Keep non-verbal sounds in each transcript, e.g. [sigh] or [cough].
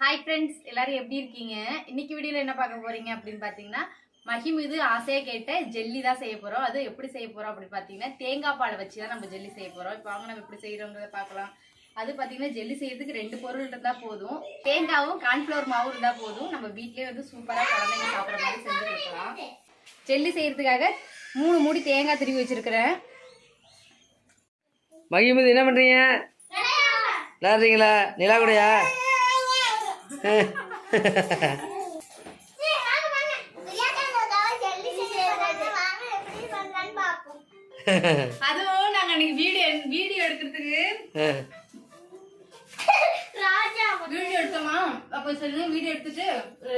Hi friends எல்லாரும் எப்படி இருக்கீங்க? இன்னைக்கு வீடியோல என்ன பார்க்க போறீங்க அப்படின்னு பாத்தீங்கன்னா மகிம் இது ஆசையா கேட்ட ஜெல்லி தான் செய்ய போறோம். அது எப்படி செய்ய போறோம் அப்படின்னு பாத்தீங்கன்னா தேங்காய் பால் வச்சு தான் நம்ம ஜெல்லி செய்ய போறோம். இப்போ வாங்க நம்ம எப்படி செய்யறோங்கிறத பார்க்கலாம். அது பாத்தீங்கன்னா ஜெல்லி செய்யறதுக்கு ரெண்டு பொருள் இருந்தா போதும். தேங்காவும் கார்ன்ஃபிளவர் மாவும் இருந்தா போதும். நம்ம வீட்லயே வந்து சூப்பரா குழந்தைங்க சாப்பிட்ற மாதிரி செஞ்சு கொடுக்கலாம். ஜெல்லி செய்யறதுக்காக மூணு மூடி தேங்காய் திருவி வச்சிருக்கிறேன். மகிமது என்ன பண்றீங்க? விளாடுறீங்களா நிலா கூடயா? அதுவும் நாங்க அன்னைக்கு வீடியோ வீடியோ எடுக்கிறதுக்கு வீடியோ எடுத்தோமா? அப்போ சொல்லுங்க வீடியோ எடுத்துட்டு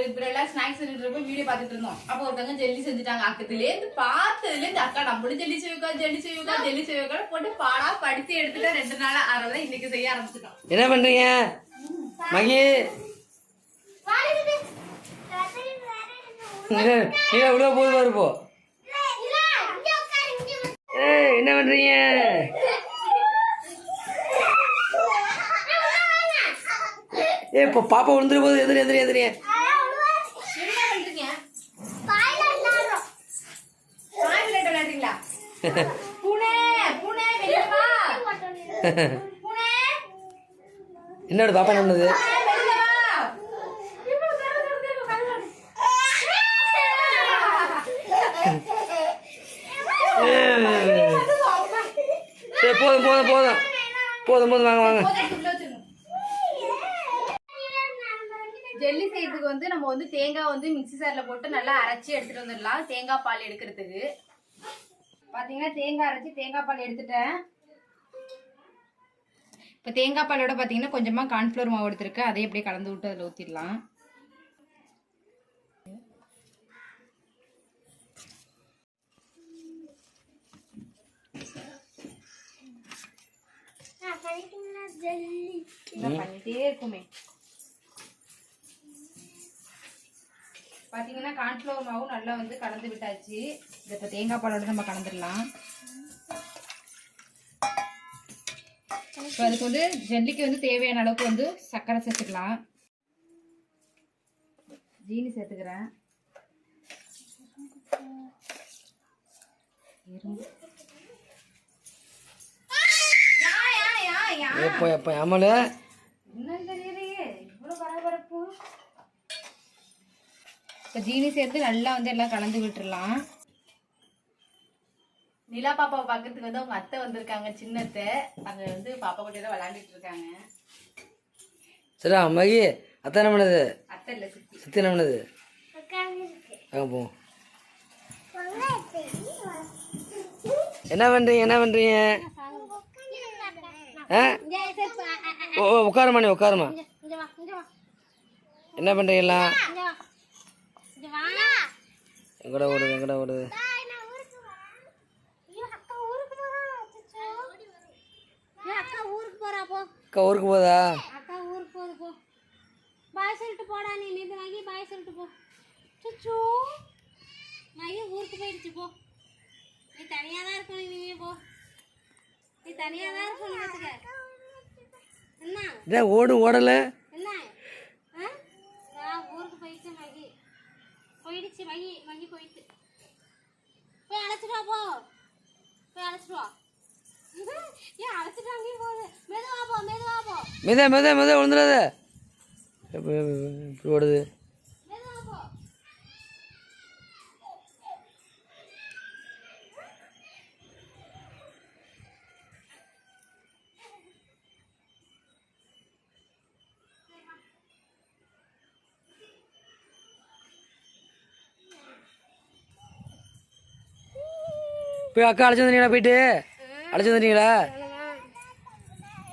இப்படி எல்லாம் ஸ்நாக்ஸ் செஞ்சுட்டு வீடியோ பார்த்துட்டு இருந்தோம். அப்போ ஒருத்தவங்க ஜெல்லி செஞ்சுட்டாங்க. அக்கத்துலேருந்து பார்த்ததுல இருந்து அக்கா நம்மளும் ஜெல்லி செய்வா ஜெல்லி செய்வா ஜெல்லி செய்வா போட்டு பாடா படிச்சு எடுத்துட்டு ரெண்டு நாள் ஆறதான் இன்னைக்கு செய்ய ஆரம்பிச்சிட்டோம். என்ன பண்றீங்க? மகி? நிலா நிலா உள்ள போது பாரு போ. ஏய் என்ன பண்றீங்க? ஏ இப்போ பாப்பா விழுந்துரு போது எதிரி எதிரி எதிரி என்னோட பாப்பா என்ன பண்ணுது? போதும் போதும் போதும். போதும் போதும் வாங்க வாங்க. ஜெல்லி செய்யறதுக்கு வந்து நம்ம வந்து தேங்காய் வந்து மிக்ஸி சாரில் போட்டு நல்லா அரைச்சி எடுத்துட்டு வந்துடலாம். தேங்காய் பால் எடுக்கிறதுக்கு. பார்த்தீங்கன்னா தேங்காய் அரைச்சி தேங்காய் பால் எடுத்துட்டேன். இப்போ தேங்காய் பாலோட பார்த்தீங்கன்னா கொஞ்சமாக கார்ன்ஃப்ளவர் மாவு எடுத்துருக்கு அதே அப்படியே கலந்து விட்டு அதில் ஊற்றிடலாம் பண்ணிட்டே இருக்குமே. பாத்தீங்கன்னா கார்ன்ஃப்ளவர் மாவும் நல்லா வந்து கலந்து விட்டாச்சு. இதை இப்போ தேங்காய் பாலோட நம்ம கலந்துடலாம் இப்போ அதுக்கு வந்து ஜல்லிக்கு வந்து தேவையான அளவுக்கு வந்து சர்க்கரை சேர்த்துக்கலாம். ஜீனி சேர்த்துக்கிறேன். இரும்பு. யா, யா, யா, யா. எப்போ எப்போ அமல. இப்போ ஜீனி சேர்த்து நல்லா வந்து எல்லாம் கலந்து விட்டுறலாம். நிலா பாப்பாவை பார்க்கறதுக்கு வந்து அவங்க அத்தை வந்திருக்காங்க சின்னத்தை. அங்க வந்து பாப்பா கூட தான் விளையாண்டுட்டு இருக்காங்க. சரிடா மகி அத்தை என்ன பண்ணுது? அத்தை இல்ல சித்தி. சித்தி என்ன பண்ணுது? வாங்க போ என்ன பண்றீங்க என்ன பண்றீங்க? ஆ ஓ ஓ, உட்காருமா நீ உட்காருமா என்ன பண்றீங்களா? எங்கட ஓடுது எங்கட ஓடுது? அக்கா ஊருக்கு அக்கா ஊருக்கு போதா? அக்கா ஊருக்கு போகுது போ பாய் சொல்லிட்டு போடா நீ நேற்று வாங்கி பாய் சொல்லிட்டு போ சுச்சோ வாங்கி ஊருக்கு போயிடுச்சு போ. நீ தனியாக தான் இருக்கணும் நீ போ நீ தனியாக தான் இருக்கணும் பார்த்துக்க என்ன? ஓடும் ஓடலை. என்ன? ஆ? நான் ஊருக்கு போயிடுச்சு மகி. மகி போயிடுச்சு போய் அழைச்சிட்டு போ. போய் அழைச்சிட்டு வா. ஏன் அழைச்சிட்டு அங்கேயும் போகுது மெதுவா போ மெதுவா போ. மெத மெத மெத விழுந்துடாத. எப்படி ஓடுது. போய் அக்கா அழைச்சி வந்துட்டீங்களா போயிட்டு? அழைச்சி வந்துட்டீங்களா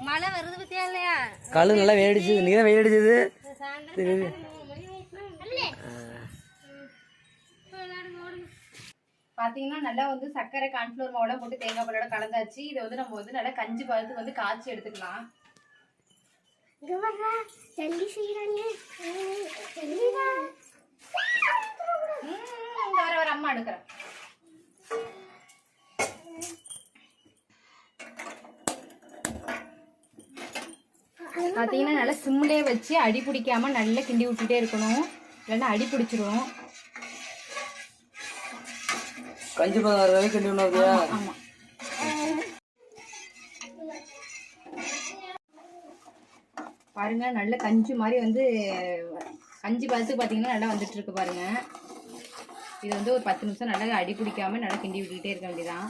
மழை வருது பத்தியா இல்லையா? கல் நல்லா வெயிடிச்சுது நீ தான் வெயில் அடிச்சது. சாயந்தரம் பாத்தீங்கன்னா நல்லா வந்து சர்க்கரை கார்ன்ஃப்ளவர் மாவோட போட்டு தேங்காய் பாலோட கலந்தாச்சு. இதை வந்து நம்ம வந்து நல்லா கஞ்சி பதத்துக்கு வந்து காய்ச்சி எடுத்துக்கலாம். வர வர அம்மா எடுக்கிறேன். பார்த்தீங்கன்னா நல்லா சிம்லேயே வச்சு அடி பிடிக்காம நல்லா கிண்டி விட்டுட்டே இருக்கணும். இல்லைன்னா அடி பிடிச்சிரும். கஞ்சி பதம் கிண்டி விடணும் அப்படியா ஆமா. பாருங்க நல்ல கஞ்சி மாதிரி வந்து கஞ்சி பார்த்து பார்த்தீங்கன்னா நல்லா வந்துட்டு இருக்கு பாருங்க. இது வந்து ஒரு பத்து நிமிஷம் நல்லா அடி பிடிக்காம நல்லா கிண்டி விட்டுக்கிட்டே இருக்க வேண்டியதான்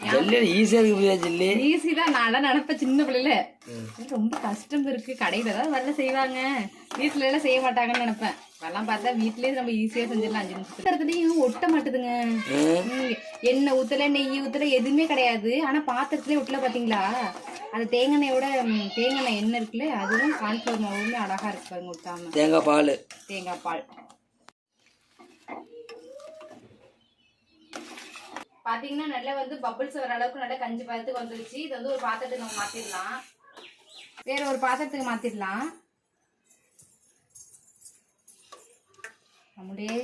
ஜல்லி ஈஸியாக இருக்கு ஜல்லி? ஈஸி தான். நான் நினைப்பேன் சின்ன பிள்ளைல ரொம்ப கஷ்டம் இருக்கு. கடையில தான் வரல செய்வாங்க. வீட்டுல எல்லாம் செய்ய மாட்டாங்கன்னு நினைப்பேன். அதெல்லாம் பார்த்தா வீட்லயே நம்ம ஈஸியா செஞ்சிடலாம் அஞ்சு நிமிஷத்துலயும் ஒட்ட மாட்டுதுங்க. எண்ணெய் ஊத்தல நெய் ஊத்தல எதுவுமே கிடையாது. ஆனா பாத்திரத்திலே ஒட்டல பாத்தீங்களா? அந்த தேங்காய் எண்ணெயோட ம், தேங்காய் எண்ணெய் இருக்குல்ல அதுவும் கான்ஃபிளவர் மாவுமே அழகா இருக்கு பாருங்க தேங்காய் பால். தேங்காய் பால். பாத்தீங்கன்னா நல்லா வந்து பபிள்ஸ் வர அளவுக்கு நல்லா கஞ்சி பதத்துக்கு வந்துருச்சு. இது வந்து ஒரு பாத்திரத்துக்கு நம்ம மாத்திடலாம் வேற ஒரு பாத்திரத்துக்கு மாத்திடலாம் நம்மளே.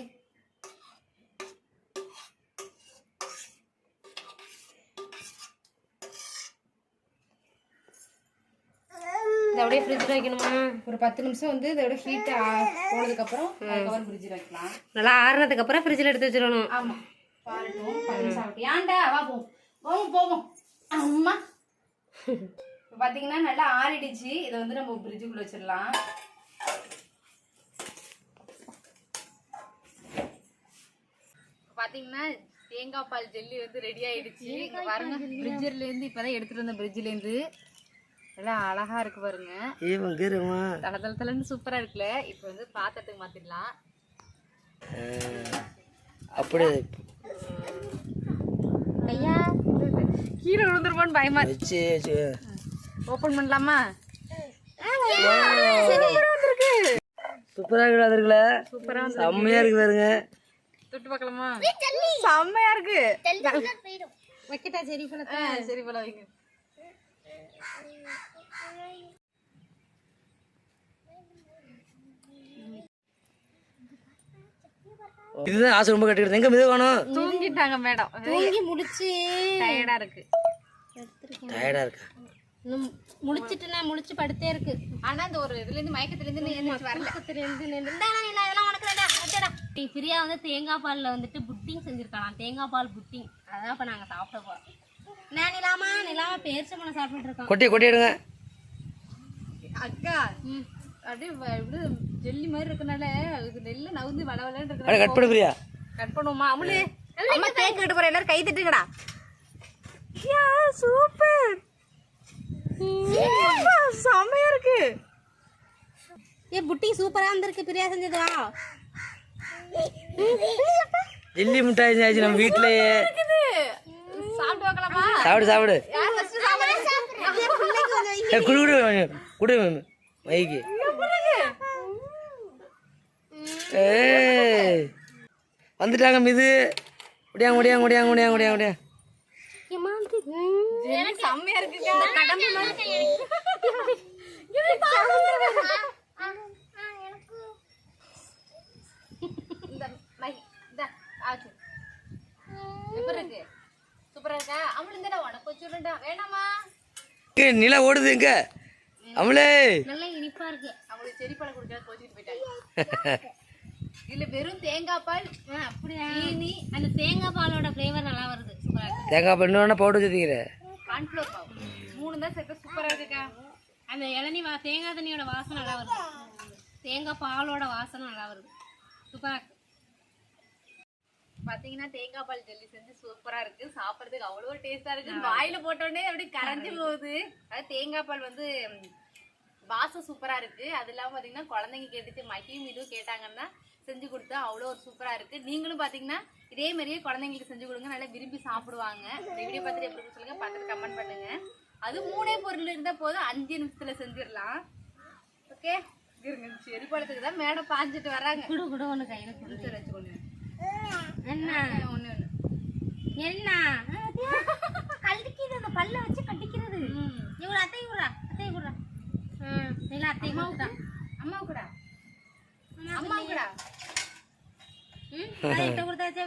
இதை அப்படியே ஃப்ரிட்ஜில் வைக்கணுமா? ஒரு பத்து நிமிஷம் வந்து இதோட ஹீட் போனதுக்கு அப்புறம் அதுக்கப்புறம் ஃப்ரிட்ஜில் வைக்கலாம். நல்லா ஆறுனதுக்கு அப்புறம் ஃப்ரிட்ஜில் எடுத்து வச்சிடணும். ஆமா. பாருட்டும் ஏன்டா? வா போ. போவோம் போவோம் அம்மா. இப்ப பாத்தீங்கன்னா நல்லா ஆறிடுச்சு. இதை வந்து நம்ம ஃப்ரிட்ஜுக்குள்ள வச்சிடலாம். பாத்தீங்கன்னா தேங்காய் பால் ஜெல்லி வந்து ரெடி ஆயிடுச்சு. இங்க பாருங்க ஃப்ரிட்ஜர்ல இருந்து இப்பதான் எடுத்துட்டு வந்த ஃப்ரிட்ஜ்ல இருந்து எல்லாம் அழகா இருக்கு பாருங்க. தல தல தலன்னு சூப்பரா இருக்குல்ல. இப்போ வந்து பாத்திரத்துக்கு மாத்திடலாம். அப்படியே ஐயா கீழே விழுந்துருமோன்னு பயமா வச்சு வச்சு ஓபன் பண்ணலாமா சூப்பராக இருக்குது இருக்குல்ல சூப்பரா செம்மையா இருக்கு பாருங்க தொட்டு பார்க்கலாமா செம்மையா இருக்கு வைக்கட்டா சரி போல சரி போல வைங்க இதுதான் ஆசை ரொம்ப கட்டிக்கிட்டு எங்க மிது வேணும் தூங்கிட்டாங்க மேடம். தூங்கி முடிச்சு. டயர்டா இருக்கு. டயர்டா இருக்கா? நான் முழிச்சு படுத்தே இருக்கு. ஆனா இந்த ஒரு இதுல இருந்து மயக்கத்துல இருந்து எழுந்திரிச்சு வரல. பக்கத்துல இருந்து வச்சுடா. நீ பிரியா வந்து தேங்காய் பால்ல வந்துட்டு புட்டிங் செஞ்சிருக்கலாம் தேங்காய் பால் புட்டிங். அதான் இப்ப நாங்க சாப்பிட போறோம். நான் நிலாமா? நிலாமா பேரிச்சம்பழம் சாப்பிட்டு இருக்கோம். கொட்டி கொட்டி எடுங்க. அக்கா அப்படியே இப்படி ஜெல்லி மாதிரி இருக்கனால இது நெல்லு நவுந்து அப்படியே இருக்கு கட் பண்ணு பிரியா கட் பண்ணுவோமா அமுலு அம்மா கேக் கட்டு போற எல்லாரும் கை தட்டுங்கடா யா சூப்பர் செம்மையா இருக்கு ஏ புட்டிங் சூப்பரா இருந்திருக்கு பிரியா செஞ்சது வா ஜில்லி மிட்டாய் செஞ்சாச்சு நம்ம வீட்லயே சாப்பிட்டு பார்க்கலாமா சாப்பிடு சாப்பிடு குடு குடு. குடு மைக்கு ஏய். வந்துட்டாங்க மிது. முடியாங்க முடியாங்க முடியாங்க முடியாங்க முடியாங்க முடியாங்க எனக்கு செம்மையா இருக்குக்கா. கடம்பு மாதிரி. இந்த மை இந்த ஆச்சு எப்படி இருக்கு? சூப்பரா இருக்கா? அமுல் இந்தடா உனக்கு வச்சுடா வேணாமா? ஏய், நிலா ஓடுது எங்க அமலே. நல்லா இனிப்பா இருக்கு. அவங்களுக்கு செடி பழம் கோச்சிட்டு போயிட்டாங்க [laughs] இதுல வெறும் தேங்காய் பால் அப்படியா? சீனி அந்த தேங்காய் பாலோட ஃப்ளேவர் நல்லா வருது. சூப்பரா இருக்கு. தேங்காய் பவுடர் கான்ஃபிளவர் மாவு மூணு தான் சேர்த்து சூப்பரா இருக்குக்கா. அந்த இளநீ வா தேங்காய் தண்ணியோட வாசனை நல்லா வருது. தேங்காய் பாலோட வாசனை நல்லா வருது. சூப்பரா இருக்கு. பாத்தீங்கன்னா தேங்காய் பால் ஜெல்லி செஞ்சு சூப்பரா இருக்கு. சாப்பிடறதுக்கு அவ்வளோ டேஸ்டா இருக்கு வாயில போட்டோடனே அப்படியே கரைஞ்சு போகுது. அது தேங்காய் பால் வந்து வாசம் சூப்பரா இருக்கு. அது இல்லாம பாத்தீங்கன்னா குழந்தைங்க கேட்டுச்சு மகியும் இதுவும் கேட்டாங்கன்னா செஞ்சு கொடுத்தா அவ்வளோ ஒரு சூப்பரா இருக்கு. நீங்களும் பாத்தீங்கன்னா இதே மாதிரியே குழந்தைங்களுக்கு செஞ்சு கொடுங்க நல்லா விரும்பி சாப்பிடுவாங்க. இந்த வீடியோ பார்த்துட்டு எப்படி இருக்கு சொல்லுங்க பார்த்துட்டு கமெண்ட் பண்ணுங்க. அது மூணே பொருள் இருந்தா போதும் அஞ்சு நிமிஷத்துல செஞ்சிடலாம். ஓகே இருங்க செடி பழத்துக்கு தான் மேடம் பாஞ்சிட்டு வராங்க. குடு குடு ஒன்று கையில் குடு. சரி, வச்சுக்கோங்க. என்ன? ஒண்ணு. என்ன கடிக்கிறது அந்த பல்ல வச்சு கடிக்கிறது இவ்வளோ அத்தை விடுறா அத்தை விடுறா இல்லை அத்தை விடுறா அம்மா கூட அம்மா கூட ம் அதை கொடுத்தாச்சு